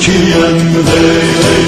Türkiye'm hey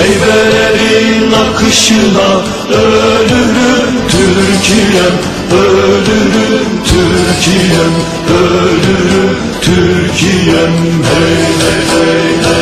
Heybelerin akışına ölürüm Türkiye'm ölürüm Türkiye'm ölürüm Türkiye'm. Hey hey hey